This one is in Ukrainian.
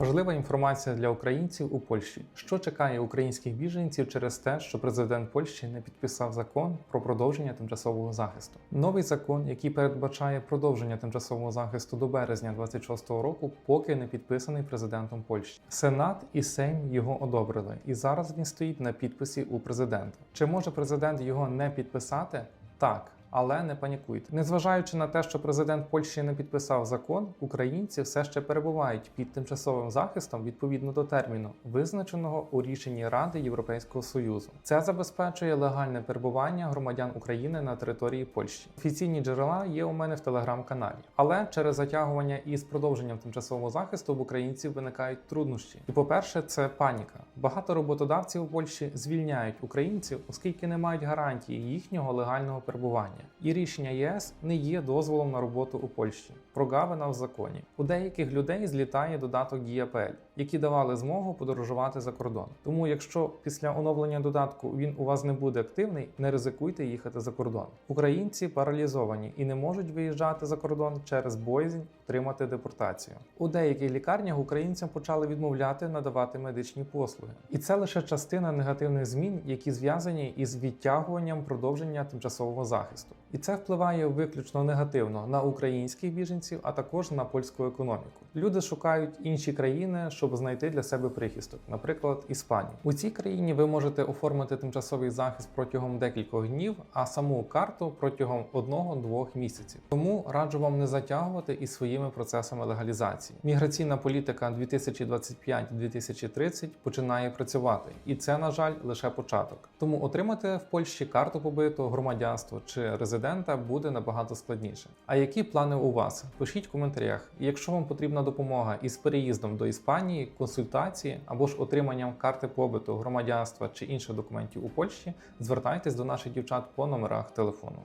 Важлива інформація для українців у Польщі. Що чекає українських біженців через те, що президент Польщі не підписав закон про продовження тимчасового захисту? Новий закон, який передбачає продовження тимчасового захисту до березня 26-го року, поки не підписаний президентом Польщі. Сенат і Сейм його одобрили, і зараз він стоїть на підписі у президента. Чи може президент його не підписати? Так. Але не панікуйте. Незважаючи на те, що президент Польщі не підписав закон, українці все ще перебувають під тимчасовим захистом відповідно до терміну, визначеного у рішенні Ради Європейського Союзу. Це забезпечує легальне перебування громадян України на території Польщі. Офіційні джерела є у мене в телеграм-каналі, але через затягування із продовженням тимчасового захисту в українців виникають труднощі. І, по-перше, це паніка. Багато роботодавців у Польщі звільняють українців, оскільки не мають гарантії їхнього легального перебування. І рішення ЄС не є дозволом на роботу у Польщі. Прогавина в законі. У деяких людей злітає додаток ДІАПЛ, які давали змогу подорожувати за кордон. Тому, якщо після оновлення додатку він у вас не буде активний, не ризикуйте їхати за кордон. Українці паралізовані і не можуть виїжджати за кордон через боязнь отримати депортацію. У деяких лікарнях українцям почали відмовляти надавати медичні послуги, і це лише частина негативних змін, які зв'язані із відтягуванням продовження тимчасового захисту. І це впливає виключно негативно на українських біженців, а також на польську економіку. Люди шукають інші країни, щоб знайти для себе прихисток, наприклад, Іспанію. У цій країні ви можете оформити тимчасовий захист протягом декількох днів, а саму карту протягом одного-двох місяців. Тому раджу вам не затягувати із своїми процесами легалізації. Міграційна політика 2025-2030 починає працювати, і це, на жаль, лише початок. Тому отримати в Польщі карту побиту, громадянство чи резидента буде набагато складніше. А які плани у вас? Пишіть в коментарях. Якщо вам потрібна допомога із переїздом до Іспанії, консультації або ж отриманням карти побиту, громадянства чи інших документів у Польщі, звертайтесь до наших дівчат по номерах телефону.